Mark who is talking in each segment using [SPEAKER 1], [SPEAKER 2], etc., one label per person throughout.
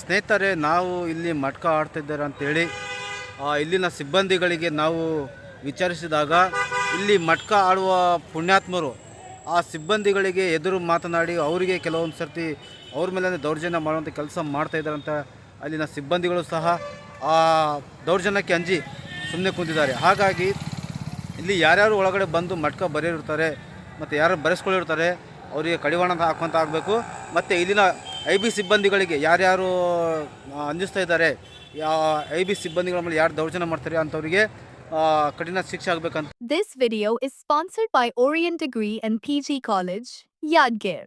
[SPEAKER 1] ಸ್ನೇಹಿತರೆ, ನಾವು ಇಲ್ಲಿ ಮಟ್ಕ ಆಡ್ತಿದ್ದಾರೆ ಅಂತೇಳಿ ಇಲ್ಲಿನ ಸಿಬ್ಬಂದಿಗಳಿಗೆ ನಾವು ವಿಚಾರಿಸಿದಾಗ, ಇಲ್ಲಿ ಮಟ್ಕ ಆಡುವ ಪುಣ್ಯಾತ್ಮರು, ಆ ಸಿಬ್ಬಂದಿಗಳಿಗೆ ಎದುರು ಮಾತನಾಡಿ ಅವರಿಗೆ ಕೆಲವೊಂದು ಸರ್ತಿ ಅವ್ರ ಮೇಲೆ ದೌರ್ಜನ್ಯ ಮಾಡುವಂಥ ಕೆಲಸ ಮಾಡ್ತಾ ಇದ್ದಾರೆ ಅಂತ ಅಲ್ಲಿನ ಸಿಬ್ಬಂದಿಗಳು ಸಹ, ಆ ದೌರ್ಜನ್ಯಕ್ಕೆ ಅಂಜಿ ಸುಮ್ಮನೆ ಕುಂತಿದ್ದಾರೆ. ಹಾಗಾಗಿ ಇಲ್ಲಿ ಯಾರ್ಯಾರು ಒಳಗಡೆ ಬಂದು ಮಟ್ಕ ಬರೆಯಿರ್ತಾರೆ ಮತ್ತು ಯಾರು ಬರೆಸ್ಕೊಳ್ಳಿರ್ತಾರೆ ಅವರಿಗೆ ಕಡಿವಾಣ ಹಾಕುವಂತ ಆಗಬೇಕು ಮತ್ತು ಇಲ್ಲಿನ ಐ ಬಿ ಸಿಬ್ಬಂದಿಗಳಿಗೆ ಯಾರ್ಯಾರು ಅಂಜಿಸ್ತಾ ಇದ್ದಾರೆ ಐ ಬಿ ಸಿಬ್ಬಂದಿಗಳ ಮೇಲೆ ಯಾರು ದೌರ್ಜನ್ಯ ಮಾಡ್ತಾರೆ ಅಂತವರಿಗೆ ಕಠಿಣ ಶಿಕ್ಷೆ ಆಗ್ಬೇಕಂತ
[SPEAKER 2] this video is sponsored by by degree and P G college Yadgir.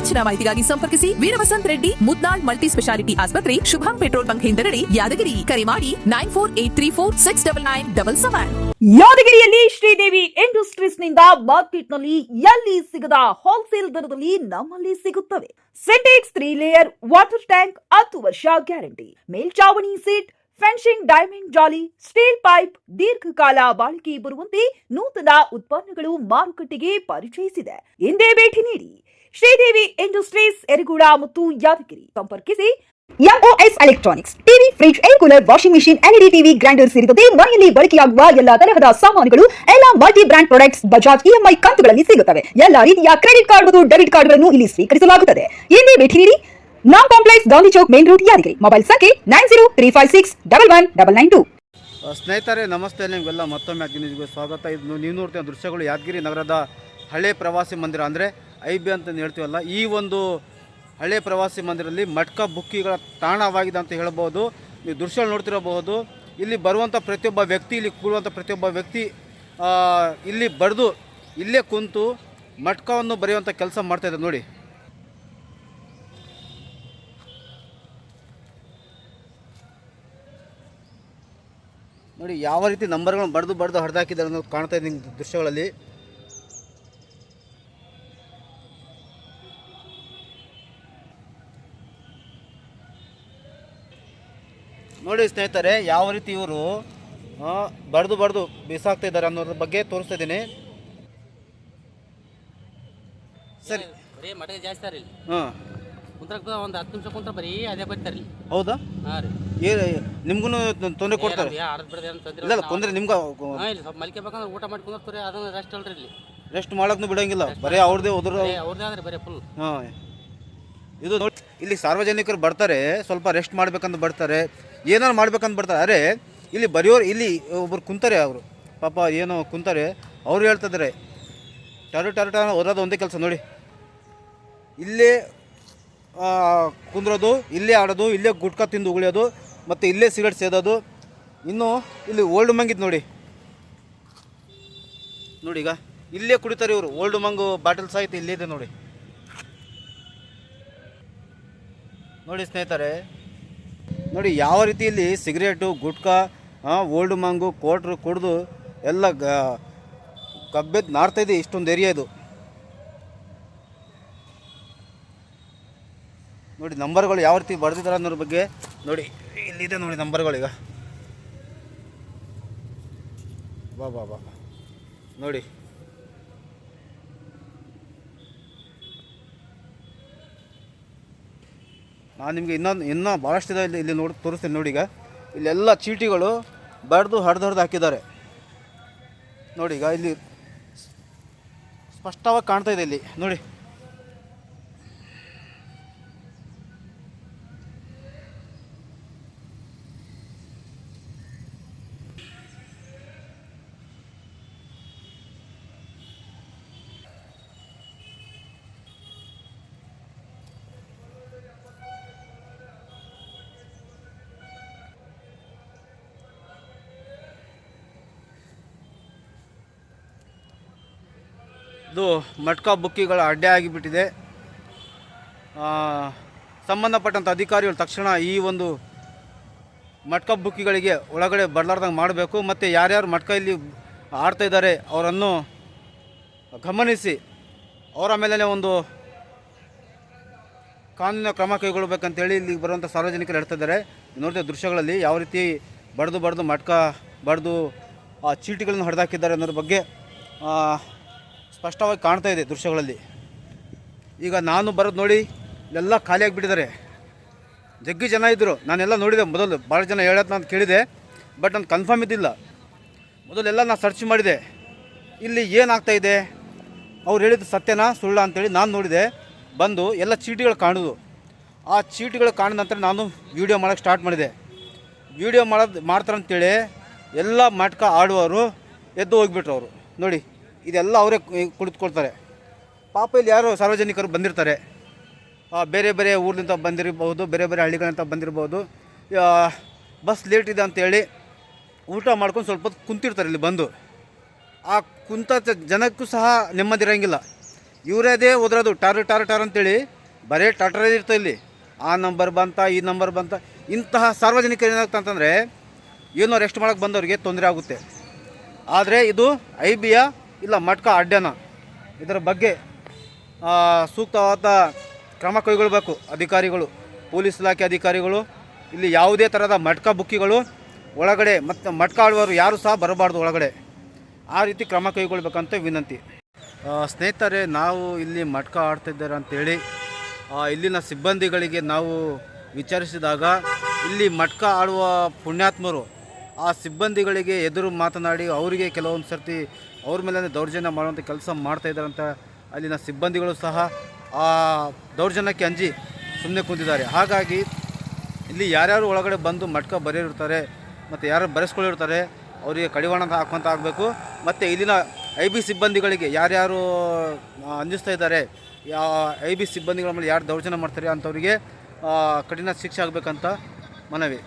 [SPEAKER 3] ಹೆಚ್ಚಿನ ಮಾಹಿತಿಗಾಗಿ ಸಂಪರ್ಕಿಸಿ ವೀರವಸಂತ್ ರೆಡ್ಡಿ ಮುದ್ನಾಳ್ ಮಲ್ಟಿ ಸ್ಪೆಷಾಲಿಟಿ ಆಸ್ಪತ್ರೆ, ಶುಭಂ ಪೆಟ್ರೋಲ್ ಬಂಕ್ ಹಿಂದೆರಡಿ ಯಾದಗಿರಿ. ಕರೆ ಮಾಡಿ nine four eight three four six double nine double seven.
[SPEAKER 4] ಯಾದಗಿರಿಯಲ್ಲಿ ಶ್ರೀದೇವಿ ಇಂಡಸ್ಟ್ರೀಸ್ನಿಂದ ಮಾರ್ಕೆಟ್ನಲ್ಲಿ ಎಲ್ಲಿ ಸಿಗದ ಹೋಲ್ಸೇಲ್ ದರದಲ್ಲಿ ನಮ್ಮಲ್ಲಿ ಸಿಗುತ್ತವೆ. Sintex three layer water tank ಹತ್ತು ವರ್ಷ ಗ್ಯಾರಂಟಿ. ಮೇಲ್ಚಾವಣಿ ಸೀಟ್ ಫೆನ್ಸಿಂಗ್ ಡೈಮಂಡ್ ಜಾಲಿ ಸ್ಟೀಲ್ ಪೈಪ್ ದೀರ್ಘಕಾಲ ಬಾಳಿಕೆ ಬರುವಂತೆ ನೂತನ ಉತ್ಪನ್ನಗಳು ಮಾರುಕಟ್ಟೆಗೆ ಪರಿಚಯಿಸಿದೆ. ಎಂದೇ ಭೇಟಿ ನೀಡಿ. ಶ್ರೀದೇವಿ ಇಂಡಸ್ಟ್ರೀಸ್ ಎರಿಗೂಡ ಮತ್ತು ಯಾದಗಿರಿ ಸಂಪರ್ಕಿಸಿ MOS electronics TV fridge air cooler washing machine LED TV grinder ಸೇರಿದಂತೆ ಮನೆಯಲ್ಲಿ ಬಳಕೆಯಾಗುವ ಎಲ್ಲಾ ತರಹದ ಸಾಮಾನುಗಳು ಎಲ್ಲ multi brand products Bajaj EMI ಕಂತುಗಳಲ್ಲಿ ಸಿಗುತ್ತವೆ. ಎಲ್ಲಾ ರೀತಿಯ ಕ್ರೆಡಿಟ್ ಕಾರ್ಡ್ ಮತ್ತು ಡೆಬಿಟ್ ಕಾರ್ಡ್ಗಳನ್ನು ಇಲ್ಲಿ ಸ್ವೀಕರಿಸಲಾಗುತ್ತದೆ. ಇಲ್ಲಿ ಭೇಟಿ ನೀಡಿ ನಾನ್ complex Gandhi Chowk main road Yadgiri. Mobile ಸಂಖ್ಯೆ nine zero three five six double one double nine two
[SPEAKER 1] ಸ್ನೇಹಿತರೆ ನಮಸ್ತೆ. ನಿಮಗೆಲ್ಲ ಮತ್ತೊಮ್ಮೆ ಸ್ವಾಗತ. ಇದು ನೀವು ನೋಡ್ತೀವಿ ದೃಶ್ಯಗಳು ಯಾದಗಿರಿ ನಗರದ ಹಳೆ ಪ್ರವಾಸಿ ಮಂದಿರ. ಅಂದರೆ ಐ ಬಿ ಅಂತ ಹೇಳ್ತೀವಲ್ಲ, ಈ ಒಂದು ಹಳೆ ಪ್ರವಾಸಿ ಮಂದಿರದಲ್ಲಿ ಮಟ್ಕ ಬುಕ್ಕಿಗಳ ತಾಣವಾಗಿದೆ ಅಂತ ಹೇಳ್ಬೋದು. ನೀವು ದೃಶ್ಯ ನೋಡ್ತಿರಬಹುದು. ಇಲ್ಲಿ ಬರುವಂಥ ಪ್ರತಿಯೊಬ್ಬ ವ್ಯಕ್ತಿ, ಇಲ್ಲಿ ಕೂಡುವಂಥ ಪ್ರತಿಯೊಬ್ಬ ವ್ಯಕ್ತಿ ಇಲ್ಲಿ ಬರೆದು ಇಲ್ಲೇ ಕುಂತು ಮಟ್ಕವನ್ನು ಬರೆಯುವಂಥ ಕೆಲಸ ಮಾಡ್ತಾಯಿದ್ದಾರೆ ನೋಡಿ. ನೋಡಿ, ಯಾವ ರೀತಿ ನಂಬರ್ಗಳನ್ನು ಬಡ್ದು ಬಡ್ದು ಹರಿದಾಕಿದ್ದಾರೆ ಅನ್ನೋದು ಕಾಣ್ತಾ ಇದೆ ನಿಮ್ಗೆ ದೃಶ್ಯಗಳಲ್ಲಿ. ನೋಡಿ ಸ್ನೇಹಿತರೆ ಯಾವ ರೀತಿ ಇವರು ಬಡ್ದು ಬಡ್ದು ಬಿಸಾಕ್ತಾ ಇದ್ದಾರೆ ಅನ್ನೋದ್ರ ಬಗ್ಗೆ ತೋರಿಸ್ತಾ ಇದ್ದೀನಿ. ಸರಿ.
[SPEAKER 5] ಬರೀ ಮಟಗ ಜಾಸ್ತಿ ರೀ
[SPEAKER 1] ಹಾಂ.
[SPEAKER 5] ಕುಂತ್ರಕ್ಕೆ ಒಂದು ಹತ್ತು ನಿಮಿಷ ಕುಂತ್ರ ಬರೀ ಅದೇ ಬರ್ತಾರೆ ರೀ
[SPEAKER 1] ಹೌದಾ?
[SPEAKER 5] ಹಾಂ ರೀ.
[SPEAKER 1] ಏ ನಿಮ್ಗೂ ತೊಂದರೆ ಕೊಡ್ತಾರೆ?
[SPEAKER 5] ಆಡದ್ ಬಿಡದೆ ಅಂತ
[SPEAKER 1] ಇಲ್ಲ ಇಲ್ಲ ತೊಂದರೆ ನಿಮ್ಗೆ
[SPEAKER 5] ಹಾಂ ಇಲ್ಲಿ ಸ್ವಲ್ಪ ಮಲ್ಕೆ ಬೇಕಂದ್ರೆ ಊಟ ಮಾಡಿ ಕುಂದ್ರಿ ಅದನ್ನ ರೆಸ್ಟ್ ಅಲ್ರಿ ಇಲ್ಲಿ.
[SPEAKER 1] ರೆಸ್ಟ್ ಮಾಡೋಕ್ಕೂ ಬಿಡಂಗಿಲ್ಲ. ಬರೀ ಅವ್ರದ್ದೇ ಹೋದ್ರೆ
[SPEAKER 5] ಏ ಅವ್ರದ್ದೇ ಆದ್ರೆ ಬರೀ ಫುಲ್
[SPEAKER 1] ಹಾಂ. ಇದು ಇಲ್ಲಿ ಸಾರ್ವಜನಿಕರು ಬರ್ತಾರೆ, ಸ್ವಲ್ಪ ರೆಸ್ಟ್ ಮಾಡ್ಬೇಕಂತ ಬರ್ತಾರೆ ಏನಾರು ಮಾಡ್ಬೇಕಂತ ಬರ್ತಾರೆ. ಅರೆ, ಇಲ್ಲಿ ಬರೆಯೋರು ಇಲ್ಲಿ ಒಬ್ರು ಕುಂತಾರೆ ಅವರು. ಪಾಪ ಏನೋ ಕುಂತಾರೆ, ಅವ್ರು ಹೇಳ್ತಿದ್ದಾರೆ ಟರ ಟರ ಟರ ಓದೋದು ಒಂದೇ ಕೆಲಸ ನೋಡಿ. ಇಲ್ಲೇ ಕುಂದ್ರೋದು, ಇಲ್ಲೇ ಆಡೋದು, ಇಲ್ಲೇ ಗುಟ್ಕಾ ತಿಂದು ಉಗುಳಿಯೋದು, ಮತ್ತು ಇಲ್ಲೇ ಸಿಗರೇಟ್ ಸೇದೋದು. ಇನ್ನು ಇಲ್ಲಿ ಓಲ್ಡ್ ಮಂಗಿದ್ ನೋಡಿ. ನೋಡಿ ಈಗ, ಇಲ್ಲೇ ಕುಡಿತಾರೆ ಇವರು. ಓಲ್ಡ್ ಮಂಗು ಬಾಟಲ್ ಸಹಿತ ಇಲ್ಲೇ ಇದೆ ನೋಡಿ. ನೋಡಿ ಸ್ನೇಹಿತರೆ, ನೋಡಿ ಯಾವ ರೀತಿಯಲ್ಲಿ ಸಿಗರೇಟು, ಗುಟ್ಕಾ ಓಲ್ಡ್ ಮಂಗು ಕೋಟ್ರು ಕುಡಿದು ಎಲ್ಲ ಗ ಕಬ್ಬೆದ್ದು ನಾರ್ತಾಯಿದೆ ಇಷ್ಟೊಂದು ಏರಿಯಾ ಇದು. ನೋಡಿ ನಂಬರ್ಗಳು ಯಾವ ರೀತಿ ಬರೆದಿದ್ದಾರೆ ಅನ್ನೋದ್ರ ಬಗ್ಗೆ ನೋಡಿ, ಇಲ್ಲಿದೆ ನೋಡಿ ನಂಬರ್ಗಳೀಗ ಬಾ ಬಾ ಬಾ. ನೋಡಿ. ನಾನು ನಿಮಗೆ ಇನ್ನೊಂದು ಇನ್ನೂ ಭಾಳಷ್ಟಿದೆ ಇಲ್ಲಿ ಇಲ್ಲಿ ನೋಡಿ ತೋರಿಸ್ತೀನಿ ನೋಡಿ ಈಗ. ಇಲ್ಲೆಲ್ಲ ಚೀಟಿಗಳು ಬಡ್ದು ಹಡ್ದು ಹಡ್ದು ಹಾಕಿದ್ದಾರೆ. ನೋಡಿ ಈಗ ಇಲ್ಲಿ ಸ್ಪಷ್ಟವಾಗಿ ಕಾಣ್ತಾ ಇದೆ ಇಲ್ಲಿ. ನೋಡಿ. ಇದು ಮಟ್ಕಾ ಬುಕ್ಕಿಗಳ ಅಡ್ಡೆ ಆಗಿಬಿಟ್ಟಿದೆ. ಸಂಬಂಧಪಟ್ಟಂಥ ಅಧಿಕಾರಿಗಳು ತಕ್ಷಣ ಈ ಒಂದು ಮಟ್ಕ ಬುಕ್ಕಿಗಳಿಗೆ ಒಳಗಡೆ ಬರಲಾರ್ದಂಗೆ ಮಾಡಬೇಕು. ಮತ್ತು ಯಾರ್ಯಾರು ಮಟ್ಕ ಇಲ್ಲಿ ಆಡ್ತಾ ಇದ್ದಾರೆ ಅವರನ್ನು ಗಮನಿಸಿ. ಅವರ ಮೇಲೆ ಒಂದು ಕಾನೂನಿನ ಕ್ರಮ ಕೈಗೊಳ್ಳಬೇಕಂತೇಳಿ ಇಲ್ಲಿಗೆ ಬರುವಂಥ ಸಾರ್ವಜನಿಕರು ಹೇಳ್ತಾ ಇದ್ದಾರೆ. ನೋಡ್ತಾ ದೃಶ್ಯಗಳಲ್ಲಿ ಯಾವ ರೀತಿ ಬಡ್ದು ಬಡ್ದು ಮಟ್ಕ ಬಡ್ದು ಆ ಚೀಟಿಗಳನ್ನು ಹೊಡೆದಾಕಿದ್ದಾರೆ ಅನ್ನೋದ್ರ ಬಗ್ಗೆ ಸ್ಪಷ್ಟವಾಗಿ ಕಾಣ್ತಾ ಇದೆ ದೃಶ್ಯಗಳಲ್ಲಿ. ಈಗ ನಾನು ಬರೋದು ನೋಡಿ ಇಲ್ಲೆಲ್ಲ ಖಾಲಿಯಾಗಿಬಿಟ್ಟಿದ್ದಾರೆ ಜಗ್ಗಿ ಜನ ಇದ್ದರು ನಾನೆಲ್ಲ ನೋಡಿದೆ, ಮೊದಲು ಭಾಳ ಜನ ಹೇಳೋದು ನಾನು ಕೇಳಿದೆ, ಬಟ್ ನಾನು ಕನ್ಫರ್ಮ್ ಇದ್ದಿಲ್ಲ. ಮೊದಲೆಲ್ಲ ನಾನು ಸರ್ಚ್ ಮಾಡಿದೆ. ಇಲ್ಲಿ ಏನಾಗ್ತಾ ಇದೆ? ಅವ್ರು ಹೇಳಿದ ಸತ್ಯನಾ ಸುಳ್ಳ ಅಂತೇಳಿ ನಾನು ನೋಡಿದೆ. ಬಂದು ಎಲ್ಲ ಚೀಟಿಗಳು ಕಾಣೋದು. ಆ ಚೀಟಿಗಳು ಕಾಣಿದ ನಂತರ ನಾನು ವೀಡಿಯೋ ಮಾಡೋಕ್ಕೆ ಸ್ಟಾರ್ಟ್ ಮಾಡಿದೆ. ವೀಡಿಯೋ ಮಾಡೋದು ಮಾಡ್ತಾರಂತೇಳಿ ಎಲ್ಲ ಮಟ್ಕ ಆಡುವವರು ಎದ್ದು ಹೋಗಿಬಿಟ್ರು ಅವರು. ನೋಡಿ. ಇದೆಲ್ಲ ಅವರೇ ಕುಳಿತುಕೊಳ್ತಾರೆ. ಪಾಪ ಇಲ್ಲಿ ಯಾರು ಸಾರ್ವಜನಿಕರು ಬಂದಿರ್ತಾರೆ. ಬೇರೆ ಬೇರೆ ಊರಿನಿಂದ ಬಂದಿರಬಹುದು ಬೇರೆ ಬೇರೆ ಹಳ್ಳಿಗಳಿಂದ ಬಂದಿರ್ಬೋದು ಆ, ಬಸ್ ಲೇಟ್ ಇದೆ ಅಂತೇಳಿ ಊಟ ಮಾಡ್ಕೊಂಡು ಸ್ವಲ್ಪ ಹೊತ್ತು ಕುಂತಿರ್ತಾರೆ ಇಲ್ಲಿ ಬಂದು. ಆ ಕುಂತ ಜನಕ್ಕೂ ಸಹ ನೆಮ್ಮದಿ ಇರೋಂಗಿಲ್ಲ. ಇವರೇದೇ ಓದ್ರೋದು ಟಾರ್ ಟಾರ್ ಟಾರ್ ಅಂತೇಳಿ ಬರೀ ಟಾಟರೇ ಇರ್ತದೆ ಇಲ್ಲಿ. ಆ ನಂಬರ್ ಬಂತ ಈ ನಂಬರ್ ಬಂತ. ಇಂತಹ ಸಾರ್ವಜನಿಕರು ಅಂತಂದರೆ ಏನೋ ರೆಸ್ಟ್ ಮಾಡೋಕ್ಕೆ ಬಂದವರಿಗೆ ತೊಂದರೆ ಆಗುತ್ತೆ. ಆದರೆ ಇದು ಐ ಬಿಯ ಇಲ್ಲ ಮಟ್ಕ ಅಡ್ಡನ ಇದರ ಬಗ್ಗೆ ಸೂಕ್ತವಾದ ಕ್ರಮ ಕೈಗೊಳ್ಳಬೇಕು ಅಧಿಕಾರಿಗಳು ಪೊಲೀಸ್ ಇಲಾಖೆ ಅಧಿಕಾರಿಗಳು. ಇಲ್ಲಿ ಯಾವುದೇ ಥರದ ಮಟ್ಕ ಬುಕ್ಕಿಗಳು ಒಳಗಡೆ ಮತ್ತು ಮಟ್ಕ ಆಡುವವರು ಯಾರು ಸಹ ಬರಬಾರ್ದು ಒಳಗಡೆ. ಆ ರೀತಿ ಕ್ರಮ ಕೈಗೊಳ್ಬೇಕಂತ ವಿನಂತಿ. ಸ್ನೇಹಿತರೆ ನಾವು ಇಲ್ಲಿ ಮಟ್ಕ ಆಡ್ತಿದ್ದಾರೆ ಅಂತೇಳಿ ಆ, ಇಲ್ಲಿನ ಸಿಬ್ಬಂದಿಗಳಿಗೆ ನಾವು ವಿಚಾರಿಸಿದಾಗ ಇಲ್ಲಿ ಮಟ್ಕ ಆಡುವ ಪುಣ್ಯಾತ್ಮರು ಆ ಸಿಬ್ಬಂದಿಗಳಿಗೆ ಎದುರು ಮಾತನಾಡಿ ಅವರಿಗೆ ಕೆಲವೊಂದು ಸರ್ತಿ ಅವ್ರ ಮೇಲೆ ದೌರ್ಜನ್ಯ ಮಾಡುವಂಥ ಕೆಲಸ ಮಾಡ್ತಾ ಇದ್ದಾರಂತ ಅಲ್ಲಿನ ಸಿಬ್ಬಂದಿಗಳು ಸಹ ಆ ದೌರ್ಜನ್ಯಕ್ಕೆ ಅಂಜಿ ಸುಮ್ಮನೆ ಕುಂತಿದ್ದಾರೆ. ಹಾಗಾಗಿ ಇಲ್ಲಿ ಯಾರ್ಯಾರು ಒಳಗಡೆ ಬಂದು ಮಟ್ಕ ಬರೆಯಿರ್ತಾರೆ ಮತ್ತು ಯಾರು ಬರೆಸ್ಕೊಳ್ಳಿರ್ತಾರೆ ಅವರಿಗೆ ಕಡಿವಾಣ ಹಾಕುವಂಥ ಆಗಬೇಕು. ಮತ್ತು ಇಲ್ಲಿನ ಐ ಬಿ ಸಿಬ್ಬಂದಿಗಳಿಗೆ ಯಾರ್ಯಾರು ಅಂಜಿಸ್ತಾ ಇದ್ದಾರೆ, ಯಾ, ಐ ಬಿ ಸಿಬ್ಬಂದಿಗಳ ಮೇಲೆ ಯಾರು ದೌರ್ಜನ್ಯ ಮಾಡ್ತಾರೆ ಅಂಥವರಿಗೆ ಕಠಿಣ ಶಿಕ್ಷೆ ಆಗಬೇಕಂತ ಮನವಿ.